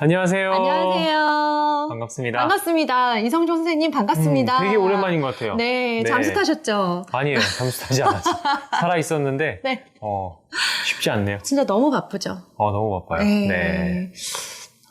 안녕하세요. 안녕하세요. 반갑습니다. 반갑습니다. 이성조 선생님 반갑습니다. 음, 되게 오랜만인 것 같아요. 네, 네. 잠수 타셨죠? 아니에요. 잠수 타지 않았어요. 살아 있었는데 네. 어, 쉽지 않네요. 진짜 너무 바쁘죠? 어, 너무 바빠요. 네.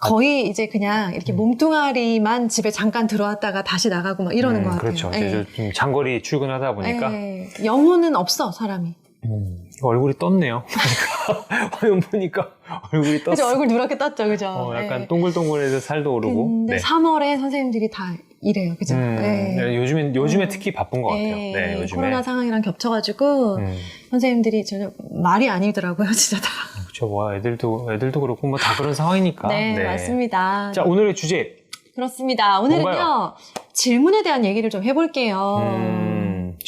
거의 이제 그냥 이렇게 몸뚱아리만 집에 잠깐 들어왔다가 다시 나가고 막 이러는 음, 것 같아요. 그렇죠. 네. 이제 좀 장거리 출근하다 보니까 네. 영혼은 없어, 사람이. 음, 얼굴이 떴네요. 화면 보니까 얼굴이 떴어. 그죠? 얼굴 누렇게 떴죠, 그죠? 어, 약간 네. 동글동글해서 살도 오르고. 근데 네. 3월에 선생님들이 다 이래요, 그죠? 음, 네. 요즘엔 요즘에 음. 특히 바쁜 것 같아요. 네, 네, 요즘에. 코로나 상황이랑 겹쳐가지고 음, 선생님들이 전혀 말이 아니더라고요, 진짜 다. 그렇죠. 뭐 애들도 애들도 그렇고 뭐 다 그런 상황이니까. 네, 맞습니다. 자, 오늘의 주제. 그렇습니다. 오늘은요, 뭔가요? 질문에 대한 얘기를 좀 해볼게요.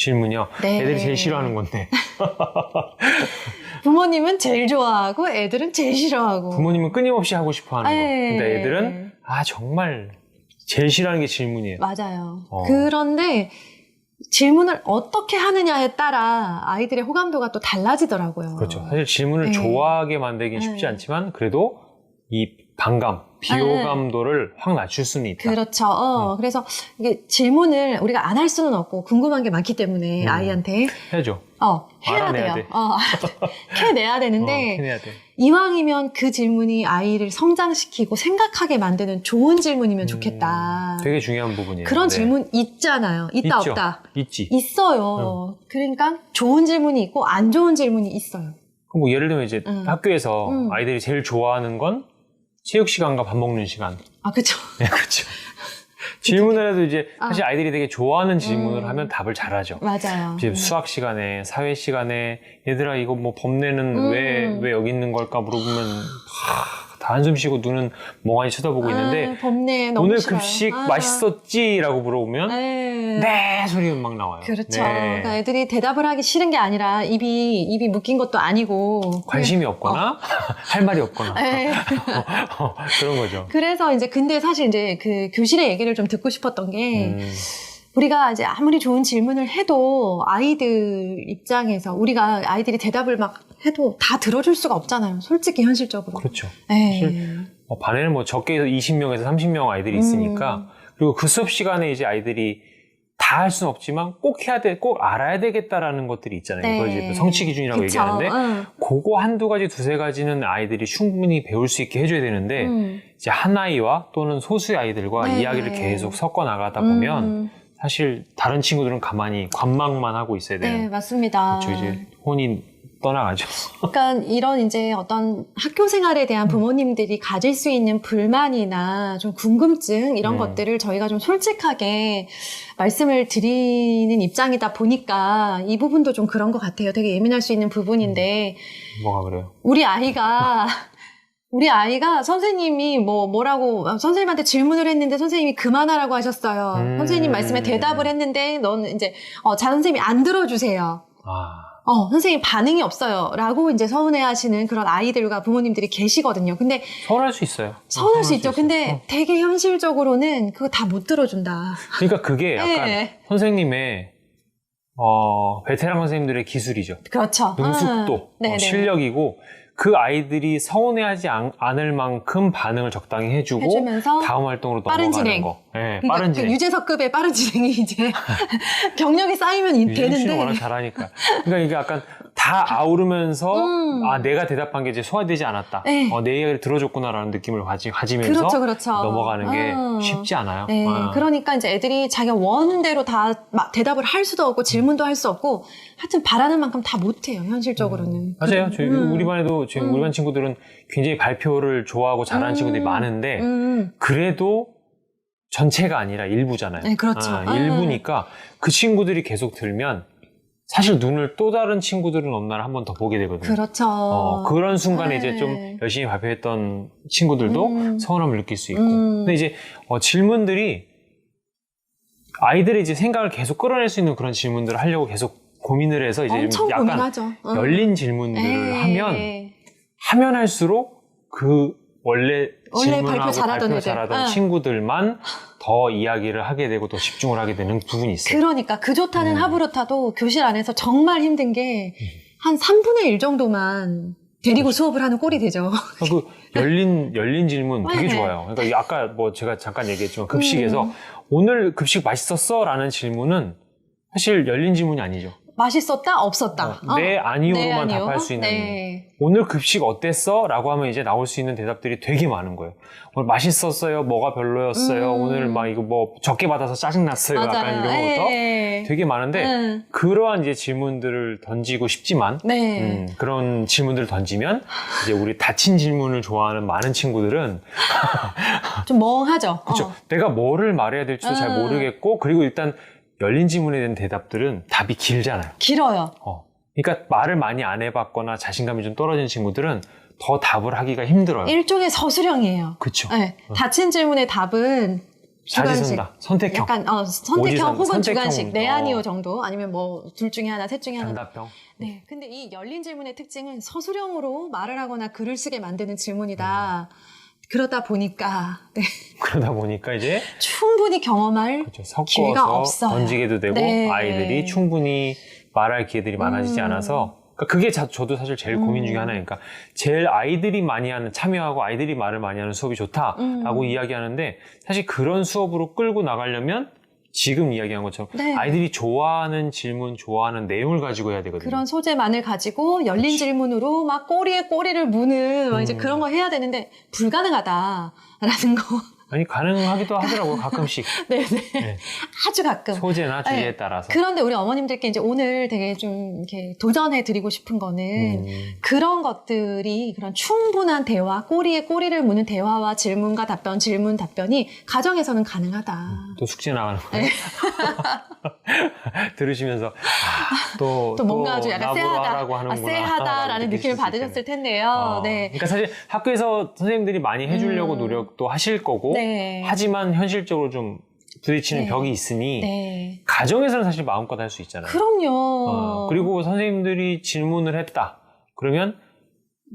음, 질문이요. 네. 애들이 제일 싫어하는 건데. 부모님은 제일 좋아하고 애들은 제일 싫어하고. 부모님은 끊임없이 하고 싶어 하는 거. 네. 근데 애들은 아 정말 제일 싫어하는 게 질문이에요. 맞아요. 어. 그런데 질문을 어떻게 하느냐에 따라 아이들의 호감도가 또 달라지더라고요. 그렇죠. 사실 질문을 네. 좋아하게 만들긴 쉽지 네. 않지만 그래도 이 반감, 비호감도를 확 낮출 수는 있다. 그렇죠. 어, 음. 그래서 이게 질문을 우리가 안 할 수는 없고 궁금한 게 많기 때문에 음. 아이한테 해야죠. 어, 해야 돼요. 돼. 어, 캐내야 어, 되는데 해내야 돼. 이왕이면 그 질문이 아이를 성장시키고 생각하게 만드는 좋은 질문이면 좋겠다. 음, 되게 중요한 부분이에요. 그런 네. 질문 있잖아요. 있다 있죠. 없다. 있지. 있어요. 그러니까 좋은 질문이 있고 안 좋은 질문이 있어요. 그럼 뭐 예를 들면 이제 음. 학교에서 음. 아이들이 제일 좋아하는 건 체육 시간과 밥 먹는 시간. 아, 그쵸. 네, 그렇죠. 질문을 해도 이제 아. 사실 아 이들이 되게 좋아하는 질문을 음. 하면 답을 잘하죠. 맞아요. 이제 음. 수학 시간에, 사회 시간에 얘들아 이거 뭐 법내는 음. 왜왜 여기 있는 걸까 물어보면 하, 다 한숨 쉬고 눈은 멍하니 쳐다보고 있는데 아, 법내 너무 오늘 싫어요. 급식 아. 맛있었지라고 물어보면 네. 네 소리는 막 나와요. 그렇죠. 네. 그러니까 애들이 대답을 하기 싫은 게 아니라 입이 입이 묶인 것도 아니고 관심이 없거나 할 말이 없거나 네. 그런 거죠. 그래서 이제 근데 사실 이제 그 교실의 얘기를 좀 듣고 싶었던 게 음, 우리가 이제 아무리 좋은 질문을 해도 아이들 입장에서 우리가 아이들이 대답을 막 해도 다 들어줄 수가 없잖아요. 솔직히 현실적으로. 그렇죠. 네. 사실 어, 반에는 뭐 적게 해서 20명에서 30명 아이들이 있으니까 음. 그리고 그 수업 시간에 이제 아이들이 다 할 수는 없지만 꼭 해야 돼, 꼭 알아야 되겠다라는 것들이 있잖아요. 네. 이걸 이제 또 성취 기준이라고 그쵸. 얘기하는데 응. 그거 한두 가지, 두세 가지는 아이들이 충분히 배울 수 있게 해줘야 되는데 음. 이제 한 아이와 또는 소수의 아이들과 네. 이야기를 계속 섞어 나가다 보면 음. 사실 다른 친구들은 가만히 관망만 하고 있어야 네, 되는 맞습니다. 그렇죠. 이제 혼이 떠나가죠. 그러니까 이런 이제 어떤 학교 생활에 대한 부모님들이 가질 수 있는 불만이나 좀 궁금증 이런 음. 것들을 저희가 좀 솔직하게 말씀을 드리는 입장이다 보니까 이 부분도 좀 그런 것 같아요. 되게 예민할 수 있는 부분인데 뭐가 그래요? 우리 아이가 우리 아이가 선생님이 뭐 뭐라고 선생님한테 질문을 했는데 선생님이 그만하라고 하셨어요. 음. 선생님 말씀에 대답을 했는데 너는 이제 어, 자 선생님이 안 들어주세요. 아, 어, 선생님 반응이 없어요. 라고 이제 서운해 하시는 그런 아이들과 부모님들이 계시거든요. 근데 서운할 수 있어요. 서운할 수 있죠. 근데 어. 되게 현실적으로는 그거 다 못 들어준다. 그러니까 그게 약간 네. 선생님의 어, 베테랑 선생님들의 기술이죠. 그렇죠. 능숙도, 아. 어, 실력이고 그 아이들이 서운해하지 않, 을 만큼 반응을 적당히 해주고 해주면서 다음 활동으로 빠른 넘어가는 진행. 거. 네, 그러니까 빠른 그 진행. 유재석급의 빠른 진행이 이제 경력이 쌓이면 이- 유진 씨는 워낙 되는데. 잘하니까. 그러니까 이게 약간 다 아우르면서 음. 아 내가 대답한 게 이제 소화되지 않았다. 네. 어, 내 이야기를 들어줬구나라는 느낌을 가지, 가지면서 그렇죠, 그렇죠. 넘어가는 게 아. 쉽지 않아요. 네, 아. 그러니까 이제 애들이 자기가 원하는 대로 다막 대답을 할 수도 없고 질문도 할 수 없고 하여튼 바라는 만큼 다 못해요 현실적으로는. 맞아요. 저희 음. 우리 반에도 지금 음. 우리 반 친구들은 굉장히 발표를 좋아하고 잘하는 음. 친구들이 많은데 음. 그래도 전체가 아니라 일부잖아요. 네, 그렇죠. 아, 아. 일부니까 그 친구들이 계속 들면 사실 눈을 또 다른 친구들은 없나를 한 번 더 보게 되거든요. 그렇죠. 어, 그런 순간에 네. 이제 좀 열심히 발표했던 친구들도 음. 서운함을 느낄 수 있고. 음. 근데 이제 어, 질문들이 아이들의 이제 생각을 계속 끌어낼 수 있는 그런 질문들을 하려고 계속 고민을 해서 이제 좀 약간 고민하죠. 어. 열린 질문들을 에이. 하면 하면 할수록 그 원래 원래 질문하고 발표 잘하던 발표. 잘하던 응. 친구들만 더 이야기를 하게 되고 더 집중을 하게 되는 부분이 있어요. 그러니까 그 좋다는 음. 하부로타도 교실 안에서 정말 힘든 게 한 3분의 1 정도만 데리고 수업을 하는 꼴이 되죠. 그 열린 열린 질문 되게 네. 좋아요. 그러니까 이 아까 뭐 제가 잠깐 얘기했지만 급식에서 음. 오늘 급식 맛있었어라는 질문은 사실 열린 질문이 아니죠. 맛있었다, 없었다. 어, 네, 아니오로만 네, 아니요. 답할 수 있는 네. 오늘 급식 어땠어? 라고 하면 이제 나올 수 있는 대답들이 되게 많은 거예요. 오늘 맛있었어요? 뭐가 별로였어요? 음. 오늘 막 이거 뭐 적게 받아서 짜증 났어요? 약간 맞아요. 이런 것도 예. 되게 많은데 음. 그러한 이제 질문들을 던지고 싶지만 네. 음, 그런 질문들을 던지면 이제 우리 닫힌 질문을 좋아하는 많은 친구들은 좀 멍하죠. 그렇죠. 어. 내가 뭐를 말해야 될지도 잘 음. 모르겠고 그리고 일단 열린 질문에 대한 대답들은 답이 길잖아요. 길어요. 어. 그러니까 말을 많이 안 해봤거나 자신감이 좀 떨어진 친구들은 더 답을 하기가 힘들어요. 일종의 서술형이에요. 그렇죠. 네. 닫힌 질문의 답은 주관식. 선택형. 약간 어, 선택형 혹은 선택형. 주관식 네 어. 아니요 정도 아니면 뭐 둘 중에 하나 셋 중에 하나 단답형. 네 근데 이 열린 질문의 특징은 서술형으로 말을 하거나 글을 쓰게 만드는 질문이다 그러다 보니까 네, 그러다 보니까 이제 충분히 경험할 그렇죠. 섞어서 없어요. 던지게도 되고 네. 아이들이 충분히 말할 기회들이 많아지지 음. 않아서 그러니까 그게 자- 저도 사실 제일 고민 중에 음. 하나니까 제일 아이들이 많이 하는 참여하고 아이들이 말을 많이 하는 수업이 좋다라고 음. 이야기하는데 사실 그런 수업으로 끌고 나가려면 지금 이야기한 것처럼 네. 아이들이 좋아하는 질문, 좋아하는 내용을 가지고 해야 되거든요. 그런 소재만을 가지고 열린 그치. 질문으로 막 꼬리에 꼬리를 무는 막 이제 음. 그런 거 해야 되는데 불가능하다라는 거. 아니 가능하기도 하더라고요. 가끔씩 네네. 네. 아주 가끔. 소재나 주제에 네. 따라서. 그런데 우리 어머님들께 이제 오늘 되게 좀 이렇게 도전해 드리고 싶은 거는 음. 그런 것들이 그런 충분한 대화, 꼬리에 꼬리를 무는 대화와 질문과 답변, 질문 답변이 가정에서는 가능하다. 또 숙제 나가는 네. 거예요. 들으시면서 아, 또, 또 뭔가 좀 약간 쎄하다, 나보라라고 아, 하는구나. 쎄하다라는 느낌을 받으셨을. 텐데요. 어, 네. 그러니까 사실 학교에서 선생님들이 많이 해주려고 음. 노력도 하실 거고 네. 하지만 현실적으로 좀 부딪히는 네. 벽이 있으니 네. 가정에서는 사실 마음껏 할 수 있잖아요. 그럼요. 어, 그리고 선생님들이 질문을 했다. 그러면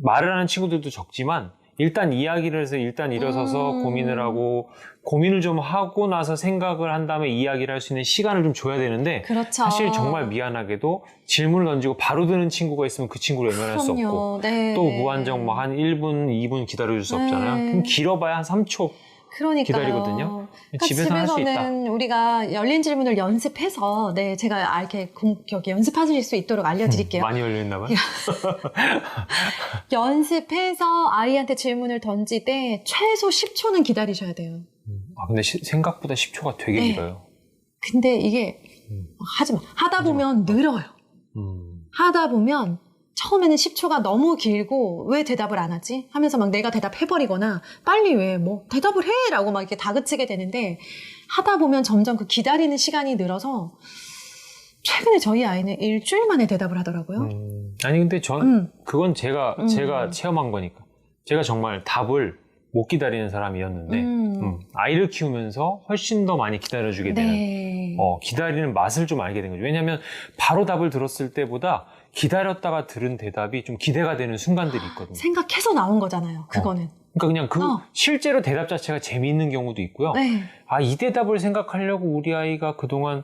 말을 하는 친구들도 적지만 일단 이야기를 해서 일단 일어서서 음. 고민을 하고 고민을 좀 하고 나서 생각을 한 다음에 이야기를 할 수 있는 시간을 좀 줘야 되는데 그렇죠. 사실 정말 미안하게도 질문을 던지고 바로 드는 친구가 있으면 그 친구를 외면할 수 없고. 네. 또 무한정 뭐 한 1분, 2분 기다려 줄 수 없잖아요. 네. 그럼 길어봐야 한 3초. 그러니까요. 기다리거든요. 그러니까 집에서 할 수 있다. 집에서는 우리가 열린 질문을 연습해서 네 제가 아, 이렇게 공, 여기 연습하실 수 있도록 알려드릴게요. 많이 열렸나 봐요. 연습해서 아이한테 질문을 던질 때 최소 10초는 기다리셔야 돼요. 아, 근데 시- 생각보다 10초가 되게 네. 길어요. 근데 이게 음. 하지 마. 하다 하지 마. 보면 늘어요. 음. 하다 보면 처음에는 10초가 너무 길고 왜 대답을 안 하지? 하면서 막 내가 대답해버리거나 빨리 왜 뭐 대답을 해 라고 막 이렇게 다그치게 되는데 하다 보면 점점 그 기다리는 시간이 늘어서 최근에 저희 아이는 일주일 만에 대답을 하더라고요. 음. 아니 근데 전 음. 그건 제가 음. 제가 체험한 거니까 제가 정말 답을 못 기다리는 사람이었는데 음. 음, 아이를 키우면서 훨씬 더 많이 기다려주게 되는 네. 어, 기다리는 맛을 좀 알게 된 거죠. 왜냐하면 바로 답을 들었을 때보다 기다렸다가 들은 대답이 좀 기대가 되는 순간들이 있거든요. 생각해서 나온 거잖아요. 그거는. 그러니까 그냥 그 어. 실제로 대답 자체가 재미있는 경우도 있고요. 네. 아, 이 대답을 생각하려고 우리 아이가 그동안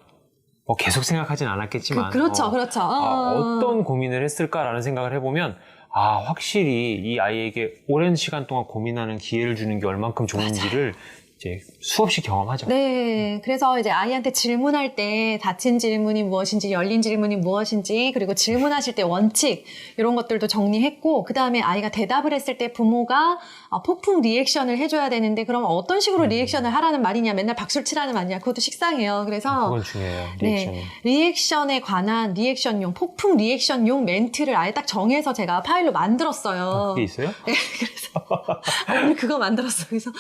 뭐 계속 생각하진 않았겠지만 그, 렇죠 어, 그렇죠. 아, 어떤 고민을 했을까라는 생각을 해보면 아 확실히 이 아이에게 오랜 시간 동안 고민하는 기회를 주는 게 얼만큼 좋은지를 이제 수없이 경험하죠. 네, 그래서 이제 아이한테 질문할 때 닫힌 질문이 무엇인지 열린 질문이 무엇인지 그리고 질문하실 때 원칙 이런 것들도 정리했고 그 다음에 아이가 대답을 했을 때 부모가 어, 폭풍 리액션을 해줘야 되는데 그럼 어떤 식으로 음. 리액션을 하라는 말이냐 맨날 박수를 치라는 말이냐 그것도 식상해요. 그래서 그건 중요해요. 네. 리액션이. 리액션에 관한 리액션용 폭풍 리액션용 멘트를 아예 딱 정해서 제가 파일로 만들었어요. 아, 그게 있어요? 네, 그래서 오늘 그거 만들었어. 그래서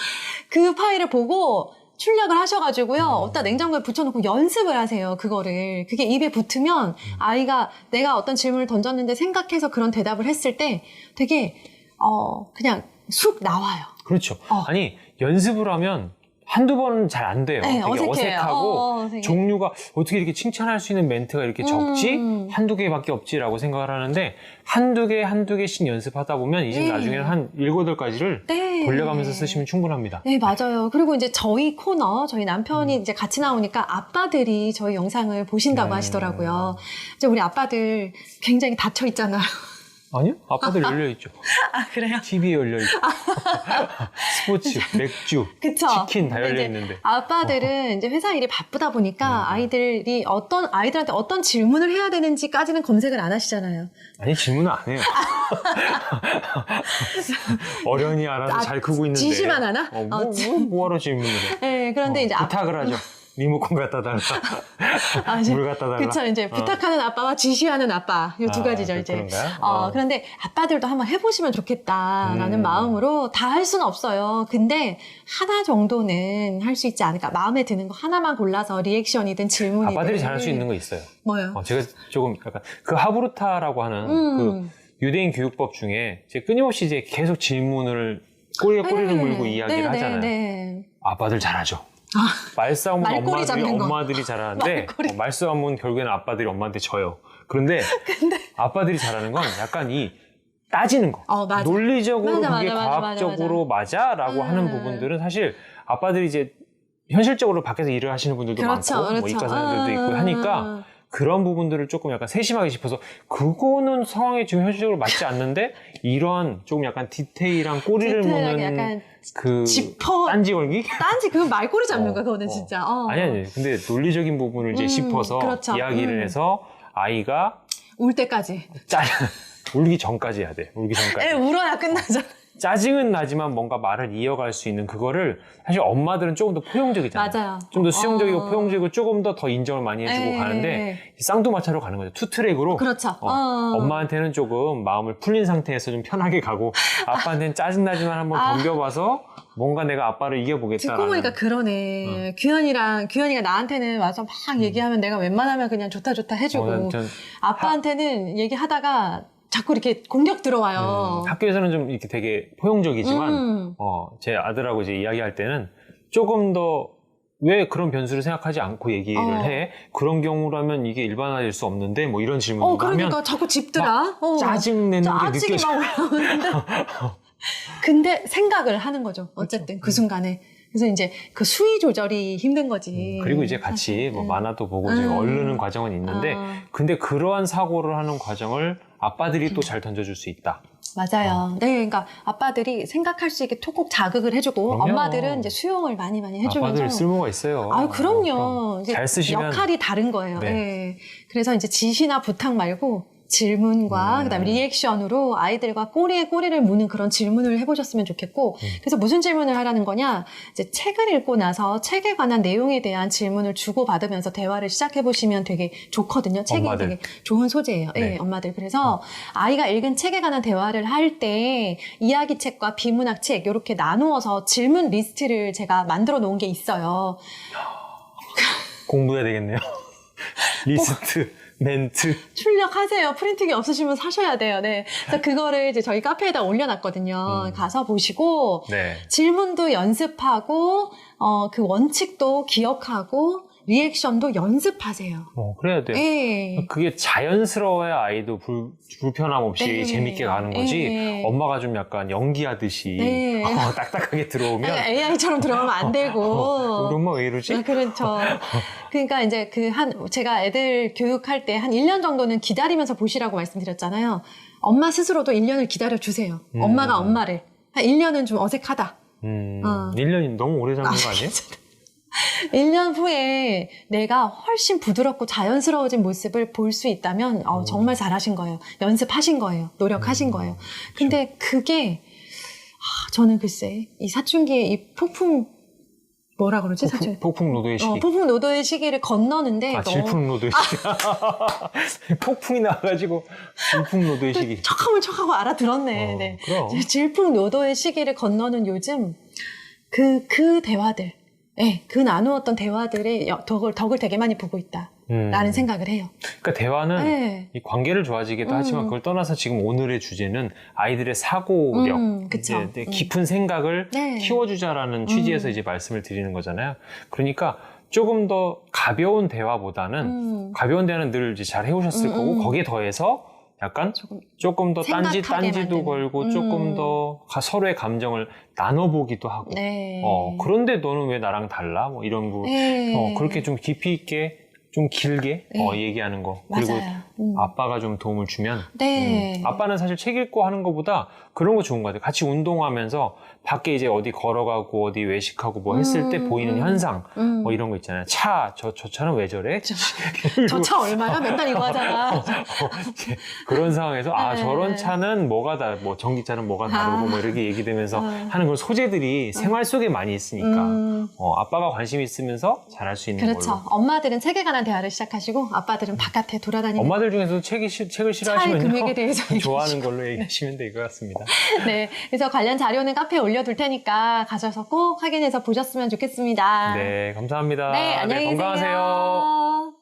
그 파일을 보고 출력을 하셔가지고요. 음. 어디다 냉장고에 붙여놓고 연습을 하세요. 그거를 그게 입에 붙으면 음. 아이가 내가 어떤 질문을 던졌는데 생각해서 그런 대답을 했을 때 되게 어 그냥 쑥 나와요. 그렇죠. 어. 아니 연습을 하면 한두 번은 잘 안 돼요. 네, 되게 어색해요. 어색하고 어, 되게. 종류가 어떻게 이렇게 칭찬할 수 있는 멘트가 이렇게 적지? 음. 한두 개밖에 없지라고 생각을 하는데 한두 개, 한두 개씩 연습하다 보면 이제 네. 나중에는 한 일곱 여덟 가지를 네. 돌려가면서 쓰시면 충분합니다. 네, 맞아요. 그리고 이제 저희 코너, 저희 남편이 음. 이제 같이 나오니까 아빠들이 저희 영상을 보신다고 네. 하시더라고요. 이제 우리 아빠들 굉장히 닫혀 있잖아요. 아니요? 아빠들 열려 있죠. 아 그래요? TV에 열려 있고 스포츠, 맥주, 그쵸. 치킨 다 근데 열려 이제 있는데. 아빠들은 이제 회사 일이 바쁘다 보니까 네. 아이들이 어떤 아이들한테 어떤 질문을 해야 되는지까지는 검색을 안 하시잖아요. 아니 질문은 안 해요. 어련히 알아서 아, 잘 크고 있는데. 지시만 하나? 어, 뭐, 어, 뭐, 뭐하러 질문을 해? 네, 그런데 어, 이제 아, 부탁을 하죠. 리모컨 갖다 달라. 아, 물 갖다 달라. 그쵸 이제 어. 부탁하는 아빠와 지시하는 아빠 이두 아, 가지죠 그- 이제. 그런가요? 어, 어. 그런데 아빠들도 한번 해보시면 좋겠다라는 음. 마음으로 다 할 수는 없어요. 근데 하나 정도는 할 수 있지 않을까. 마음에 드는 거 하나만 골라서 리액션이든 질문이든. 아빠들이 잘할 수 있는 거 있어요. 뭐요? 어, 제가 조금 약간 그 하브루타라고 하는 음. 그 유대인 교육법 중에 이제 끊임없이 이제 계속 질문을 꼬리에 꼬리를 네. 물고 이야기를 네, 하잖아요. 네, 네. 아빠들 잘하죠. 아. 말싸움은 말꼬리 엄마들이 잡는 거. 엄마들이 잘하는데 말꼬리. 어, 말싸움은 결국에는 아빠들이 엄마한테 져요. 그런데 아빠들이 잘하는 건 약간 이 따지는 거. 어, 맞아. 논리적으로 맞아, 그게 맞아, 맞아, 과학적으로 맞아? 라고 음. 하는 부분들은 사실 아빠들이 이제 현실적으로 밖에서 일을 하시는 분들도 그렇죠, 많고 뭐 그렇죠. 이과 사람들도 있고 하니까 그런 부분들을 조금 약간 세심하게 짚어서 그거는 상황에 지금 현실적으로 맞지 않는데 이런 조금 약간 디테일한 꼬리를 무는 그 짚어 딴지 걸기? 딴지 그건 말꼬리 잡는 어, 거야 그거는 어. 진짜. 어. 아니 아니 근데 논리적인 부분을 이제 음, 짚어서 그렇죠. 이야기를 음. 해서 아이가 울 때까지. 짜 울기 전까지 해야 돼 울기 전까지 애 울어야 끝나잖아. 짜증은 나지만 뭔가 말을 이어갈 수 있는 그거를 사실 엄마들은 조금 더 포용적이잖아요 맞아요. 좀 더 수용적이고 어. 포용적이고 조금 더 더 인정을 많이 해주고 에, 가는데 쌍두마차로 가는 거죠 투 트랙으로 그렇죠. 어, 어. 엄마한테는 조금 마음을 풀린 상태에서 좀 편하게 가고 아빠한테는 짜증나지만 한번 아. 덤벼봐서 뭔가 내가 아빠를 이겨보겠다라는 듣고 보니까 그러네. 규현이랑 규현이가 나한테는 와서 막 얘기하면 내가 웬만하면 그냥 좋다 좋다 해주고 어, 아빠한테는 얘기하다가 자꾸 이렇게 공격 들어와요. 음, 학교에서는 좀 이렇게 되게 포용적이지만 음. 어, 제 아들하고 이제 이야기할 때는 조금 더 왜 그런 변수를 생각하지 않고 얘기를 어. 해? 그런 경우라면 이게 일반화될 수 없는데 뭐 이런 질문을 어, 그러니까 하면 자꾸 짚더라. 어. 짜증내는 게 느껴져. 근데 생각을 하는 거죠. 어쨌든 그 순간에. 그래서 이제 그 수위 조절이 힘든 거지. 음, 그리고 이제 같이 사실. 뭐 음. 만화도 보고 이제 음. 얼르는 과정은 있는데 어, 근데 그러한 사고를 하는 과정을 아빠들이 또 잘 던져줄 수 있다. 맞아요. 네, 그러니까 아빠들이 생각할 수 있게 톡톡 자극을 해주고 그럼요. 엄마들은 이제 수용을 많이 많이 해주면서 아빠들 쓸모가 있어요. 아유, 어, 그럼요. 그럼 이제 잘 쓰시면 역할이 다른 거예요. 네. 예. 그래서 이제 지시나 부탁 말고 질문과 음. 그다음에 리액션으로 아이들과 꼬리에 꼬리를 무는 그런 질문을 해보셨으면 좋겠고 음. 그래서 무슨 질문을 하라는 거냐 이제 책을 읽고 나서 책에 관한 내용에 대한 질문을 주고 받으면서 대화를 시작해 보시면 되게 좋거든요. 책이 엄마들. 되게 좋은 소재예요. 네. 예, 엄마들 그래서 아이가 읽은 책에 관한 대화를 할 때 이야기 책과 비문학 책 이렇게 나누어서 질문 리스트를 제가 만들어 놓은 게 있어요. 공부해야 되겠네요. 리스트, 멘트. 출력하세요. 프린팅이 없으시면 사셔야 돼요. 네. 그래서 그거를 이제 저희 카페에다 올려놨거든요. 음. 가서 보시고 네. 질문도 연습하고 어, 그 원칙도 기억하고 리액션도 연습하세요. 어, 그래야 돼. 예. 그게 자연스러워야 아이도 불, 불편함 없이 네. 재밌게 가는 거지. 네. 엄마가 좀 약간 연기하듯이 네. 어, 딱딱하게 들어오면 AI처럼 들어가면 안 되고. 어, 우리 엄마 왜 이러지? 아, 그렇죠. 그러니까 이제 그 한, 제가 애들 교육할 때 한 1년 정도는 기다리면서 보시라고 말씀드렸잖아요. 엄마 스스로도 1년을 기다려 주세요. 음. 엄마가 엄마를. 한 1년은 좀 어색하다. 음, 어. 1년이 너무 오래 잡는 거 아니에요? 1년 후에 내가 훨씬 부드럽고 자연스러워진 모습을 볼 수 있다면 어, 정말 잘하신 거예요. 연습하신 거예요. 노력하신 음, 거예요. 근데 그게 아, 저는 글쎄 이 사춘기의 이 폭풍 뭐라 그러지 사춘 폭풍, 폭풍 노도의 시기. 어, 폭풍 노도의 시기를 건너는데 아, 너무 질풍 노도의 시기. 폭풍이 나와가지고 질풍 노도의 시기. 척하면 척하고 알아들었네. 어, 네. 그럼. 질풍 노도의 시기를 건너는 요즘 그, 그 대화들, 예, 그 나누었던 대화들의 여- 덕을, 덕을 되게 많이 보고 있다. 음. 라는 생각을 해요. 그러니까 대화는 네. 이 관계를 좋아지기도 음. 하지만 그걸 떠나서 지금 오늘의 주제는 아이들의 사고력, 음, 그쵸. 이제 음. 깊은 생각을 네. 키워주자라는 취지에서 음. 이제 말씀을 드리는 거잖아요. 그러니까 조금 더 가벼운 대화보다는 음, 가벼운 대화는 늘 잘 해오셨을 음, 거고 음. 거기에 더해서 약간 조금, 더 딴지 딴지도 만드는. 걸고 음. 조금 더 가- 서로의 감정을 나눠보기도 하고. 네. 어 그런데 너는 왜 나랑 달라? 뭐 이런 부 네. 어, 그렇게 좀 깊이 있게 좀 길게 네. 어, 얘기하는 거 그리고 맞아요. 음. 아빠가 좀 도움을 주면 네. 음, 아빠는 사실 책 읽고 하는 것보다 그런 거 좋은 것 같아요. 같이 운동하면서 밖에 이제 어디 걸어가고 어디 외식하고 뭐 했을 때 음, 보이는 음. 현상 음. 뭐 이런 거 있잖아요. 차, 저, 저 차는 왜 저래? 저 차 얼마야? 맨날 이거 하잖아. 어, 그런 상황에서 아 네. 저런 차는 뭐가 다 뭐 전기차는 뭐가 다르고 아. 뭐 이렇게 얘기되면서 어. 하는 그런 소재들이 생활 속에 많이 있으니까 음, 어, 아빠가 관심 있으면서 잘할 수 있는 그렇죠. 걸로. 엄마들은 책에 관한 대화를 시작하시고 아빠들은 바깥에 돌아다니는 엄마들 중에서도 책이 시- 책을 차의 금액에 싫어하시면요 대해서 좋아하는 걸로 얘기하시면 될 것 같습니다. 네, 그래서 관련 자료는 카페에 올려둘 테니까 가셔서 꼭 확인해서 보셨으면 좋겠습니다. 네 감사합니다. 네, 안녕히 계세요. 건강하세요.